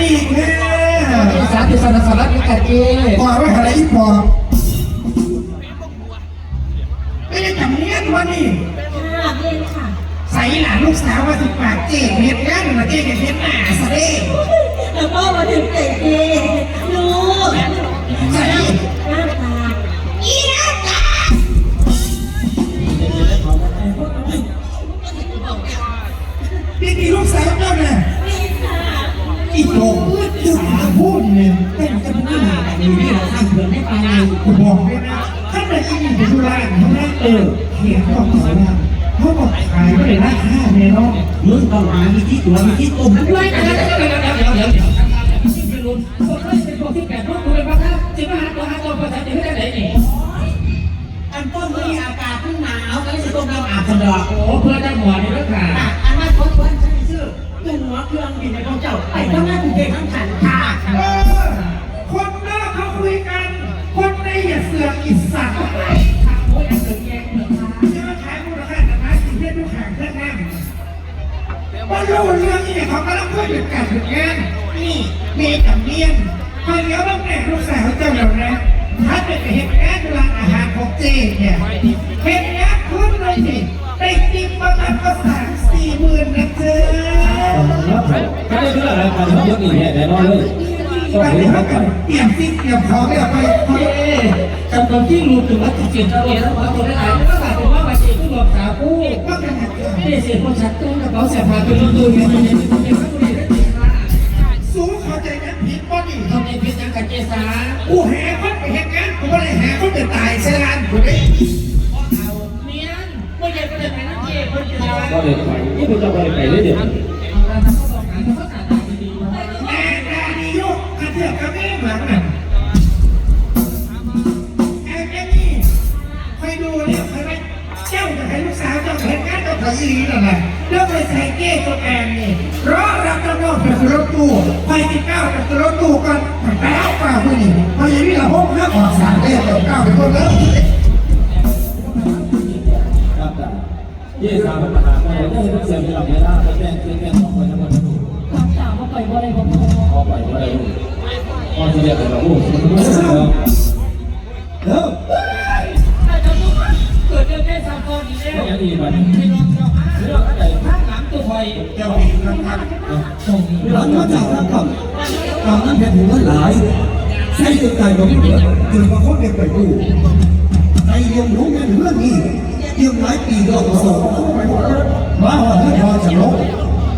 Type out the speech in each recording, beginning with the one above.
อีกเนี่ยสาธิตสารสารนิกันเองปอไว้อะไรอีปอบไม่ได้จำเนียนวะนี่ค่ะเรียนค่ะ ใส่หลานลูกสาวมาสิปากเจ๊เห็ดงานมาเจ๊เห็ดเห็ดหน้าซะเด้แล้วก็มาถึงเตะเจลู กูบอกเลยนะถ้าเป็นอีนี่เป็นธุระเขานะเออเขียนต้องขอนะเขาบอกขายไม่ได้ราคาเมตรเนาะมึงต้องหามีที่ตัวมีที่ตุ่มด้วยเดี๋ยวเดี๋ยวเดี๋ยวเดี๋ยวเดี๋ยว อย่าเสือกอิสัตว์โอ้ยยังถึงแยกเดือนกันจะมาขายมูลค่าแต่มาสิเพื่อนทุกแข่งเพื่อนนั่งว่ารู้เรื่องนี้เขากำลังคุยกันกันถึงงานนี่มีกับเนียนพอเดียวบ้างแน่ลูกสาวเจ้าเดี๋ยวนะถ้าเป็นเหตุงานร้านอาหารของเจเนี่ยเหตุงานขึ้นเลยสิได้ติปประมาณก็สามสี่หมื่นนะเจ้าก็ได้เรื่องอะไรกันเยอะนี่แน่นอนเลย องไปหากันเตรียมซิเตรียมของเนี่ยไปไปเอ๊ะจำตอนที่รูถึงวัดจิตเจีนตัวเองแล้วว่าคนได้หลายก็หลายเป็นว่ามาจีผู้หลอกสาวผู้ว่ากันนะไม่ได้เสียคนชัดตู้กระเป๋าเสียผ้าเป็นตัวๆอย่างนี้เป็นพระบุรีได้จริงสู้เข้าใจกันผิดป่ะนี่ทำในพิษยังกับเจสากูแห่คนไปเหตุงานกูไม่ได้แห่คนไปตายเสียงานกูเด้เนียนเมื่อเย็นก็เลยไปนั่งเจคนเดียวก็เลยไปนี่เป็นจ้าไปไปเลยเดี๋ยวาผู้หญิงพออย่างนี้เราพบเรื่องออกสารเรียกก้าวไปคนเลิกครับแต่ยี่สามปัญหาก็เลยได้เสียงที่เราไม่ได้แก้แก้สองคนทั้งหมดคำถามว่าปล่อยบ่อะไรของพ่อพอไปก็ได้พอที่เรียกเป็นเราโอ้โหเลิกเกิดเรื่องแค่สามคนอีกแล้วอย่างนี้มันไม่ลองเจ้าหาเรื่องอะไรข้างหลังตัวไฟเจ้าปีกันครับหลังมาจากนั้นครับตอนนั้นเป็นหัวหลาย ใช้ตัวใจของเพื่อจนมาคนเด็กไปดูใจเรียนรู้เงินเรื่องนี้เตรียมหลายปีก็ประสบมาหอดที่พอจะลง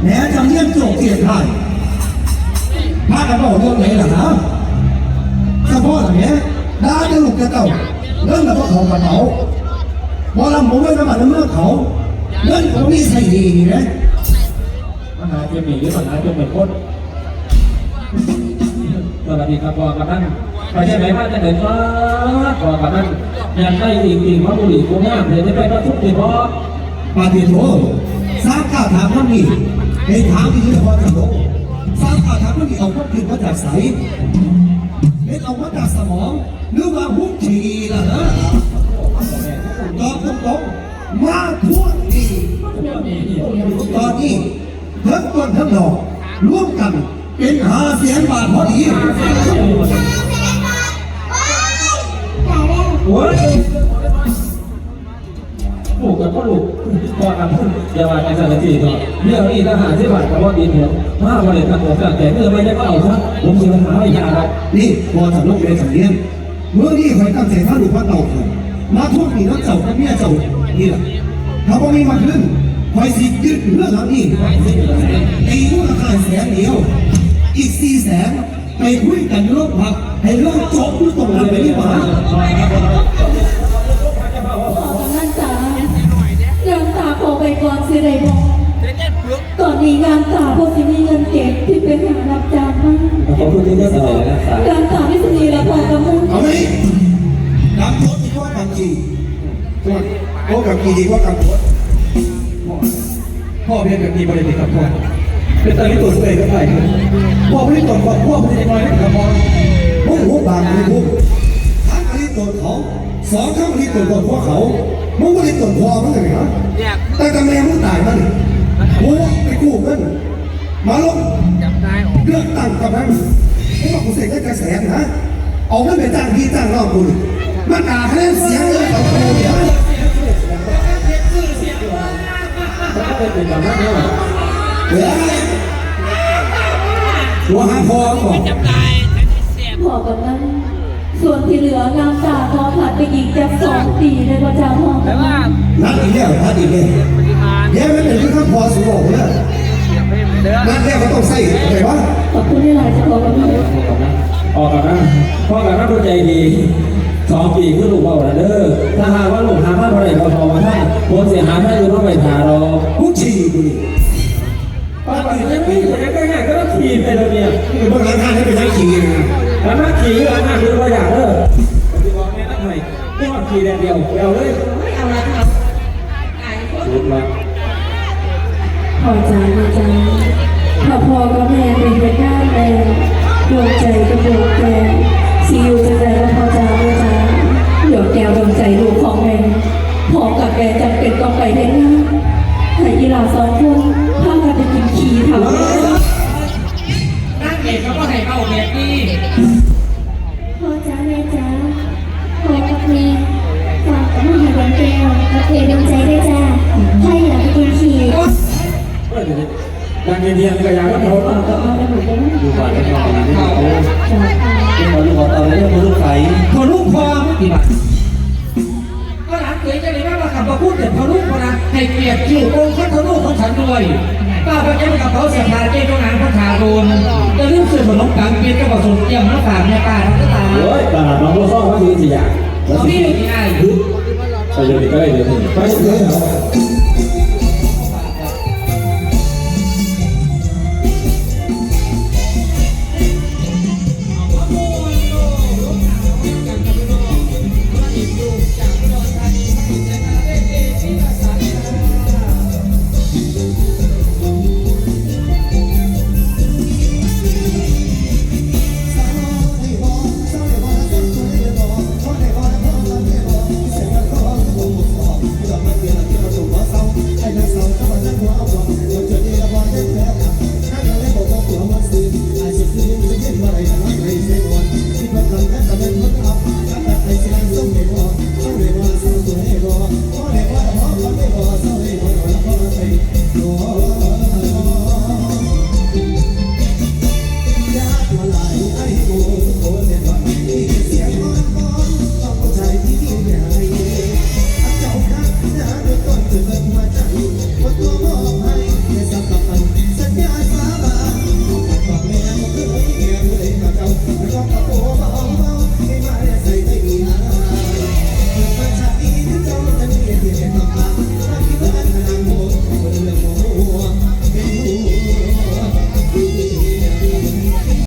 แม้จะเลี้ยงโจกเกียรติไทยพากันบอกเรื่องไหนล่ะฮะเฉพาะอย่างนี้ยด่าจะลูกจะเต่าเรื่องแบบว่าเขากระเป๋าบอลำผมไม่น้ำมันน้ำเมื่อเขาเงินเขามีใส่ดีนะปัญหาจะมีหรือปัญหาจะเป็นคน สวัสดีครับพอกับท่านไปใช่ไหมว่าจะเดินมาพอกับท่านอยากได้อีกอีกว่าบุหรี่กูงามเดี๋ยวจะไปประทุกทีพ่อปาฏิโทสร้างข่าวถามท่านนี่ในถามที่พอจะลงสร้างข่าวถามท่านนี่เอาความคิดมาจากใสเป็นเอามาจากสมองหรือว่าหุ้นทีล่ะนะตอบตรงๆมาทั่วทีตอนนี้ทั้งต้นทั้งดอกร่วมกัน เป็นหาเสียงบาทพอดีโอ้ยลูกกับพ่อลูกพ่อกับอย่ามาในสถานที่ก็เรื่องนี้ทหารที่บาดกับว่าดีเนี่ยมาวันนี้ทางผมแต่เมื่อไม่ได้ก็เอาซะผมจะหาไม่ยากครับนี่พอสำลกเรียนสังเรียนเมื่อนี้คอยตั้งใจท่านลวงพ่อเต่าครับมาทวงหนี้น้องเจ้ากับเมียเจ้านี่แหละถ้าบ่มีมาขึ้นคอยสิยึดเรื่องเหล่านี้ตีมูลค่าแสนเดียว อีกสี่แสนไปคุยกันโลกพักให้เรื่องจบอยู่ตรงนั้นไปดีกว่าขอกำลังใจงานตาขอไปก่อนสิไรบอกตอนนี้งานตาพอสิมีเงินเก็บที่ไปหารับจ้างมาขอบคุณที่ได้สอนนะครับงานตาไม่สนีแล้วพอกำลังเอาไหมกำโพดดีกว่ากำจีโอ้กำจีดีกว่ากำโพดพ่อเพียงแบบนี้บริษัทกับพ่อ เป็นตอนนี้ตัวสวยก็ไปพ่อไม่ได้ตรวจพ่อพ่อไม่ได้น้อยนะครับพ่อมึงหัวบางมึงหัวทั้งอันนี้ตัวเขาสองข้างอันนี้ตัวตัวพวกเขามึงไม่ได้ตัวพอมึงเลยนะแต่กำแพงมึงตายมันหัวไปกู้เงินมาลงเลือกตั้งกำนันไม่บอกกูเสกได้กระแสนะเอาเงินไปจ้างพี่จ้างนองกูมันด่าคะแนนเสียงเลยของกูเดี๋ยวมันก็เป็นเป็นแบ หัวหาพอก่อนพอกับนั้น ส่วนที่เหลืองามตาขอผัดไปอีกจากสองปีเลยพระเจ้าพ่อกับนั้นนัดอีกแล้วนัดอีกแล้วแย่ไม่เป็นที่ข้าพอสุบอกเลยนัดแรกก็ต้องใส่ไหนวะขอบคุณที่หลายจะขอกับนั้นออกกันนะพ่อกับน้าใจดีสองปีคือลูกเบาเด้อถ้าหากว่าลูกหามาเท่าไหร่พอพอมาให้ผมเสียหายให้อยู่ต้องไปหาเรากูฉี่กูดิ ป้าป้าจะไม่อยู่ในง่ายๆก็ต้องขี่ไปแล้วเนี่ยเบิ่งร้านค้าให้ไปใช้ขี่นะแล้วมาขี่ร้านอาหารหรือว่าอยากเด้อปฏิบัติแม่นักหน่อยไม่ว่าขี่แดดเดียวเอาเลยสุดละพอใจพอใจถ้าพ่อกับแม่เป็นไปได้แล้วดวงใจกับดวงแก้วสิอยู่จะใจก็พอใจพอใจเดี๋ยวแก้วดวงใจลูกของแม่พอกับแม่จำเป็นต้องไปให้ได้ให้ยีหลาสองคนพากันไดังเดียนๆก็อยากก็โดนต่อกับมาแล้วหนูก็ไม่ดูก่อนให้ก่อนนี่โอ้จ้าเป็นคนลูกเอาเลยคนลูกไฟพอลูกพอไม่กี่บาทก็หลานเกยจะเลยแม่มาขับมาพูดเด็ดพอลูกพอนะให้เกียรติชื่อองค์ข้าทลูกของฉันด้วยป้าพระเจ้ากับเขาเสียพาเจ้าหนานพระชาโดนจะรีบซื้อขนมปังเปียกกระบอกสมเกี่ยมมาฝากแม่ป้าทั้งตาโอ้ยตลาดน้องโลซ่องมาทีสิอยากเขาพี่อยู่ที่ไหนไปยังไงก็ได้เดี๋ยวไปเลย